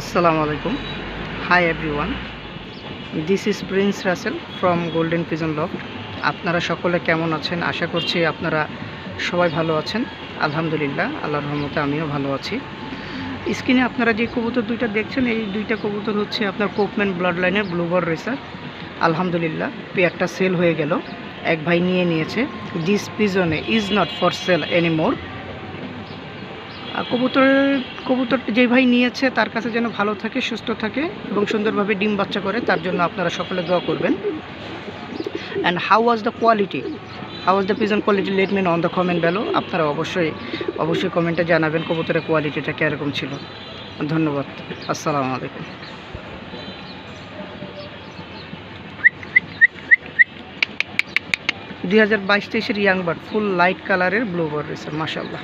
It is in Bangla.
আসসালামু আলাইকুম। Hi everyone this is Prince Rasel from golden pigeon loft আপনারা সকলে কেমন আছেন? আশা করছি আপনারা সবাই ভালো আছেন। আলহামদুলিল্লাহ, আল্লাহর রহমতে আমিও ভালো আছি। স্ক্রিনে আপনারা যে কবুতর দুইটা দেখছেন, এই দুইটা কবুতর হচ্ছে আপনার কোপম্যান ব্লাড লাইনের ব্লুবার রেসার আলহামদুলিল্লাহ, পেয়ারটা সেল হয়ে গেল। এক ভাই নিয়ে নিয়েছে। This পিজনে is not for sale anymore আর কবুতরের কবুতর যে ভাই নিয়েছে তার কাছে যেন ভালো থাকে, সুস্থ থাকে এবং সুন্দরভাবে ডিম বাচ্চা করে, তার জন্য আপনারা সকলে দোয়া করবেন। And how was the quality how was the pigeon quality let mean on the comment value আপনারা অবশ্যই অবশ্যই কমেন্টে জানাবেন কবুতরের কোয়ালিটিটা কীরকম ছিল। ধন্যবাদ। আসসালামু আলাইকুম। দুই হাজার বাইশ তেইশের ইয়াং বার্ড, ফুল লাইট কালারের ব্লু বার্ড রয়েছে মাসাল্লাহ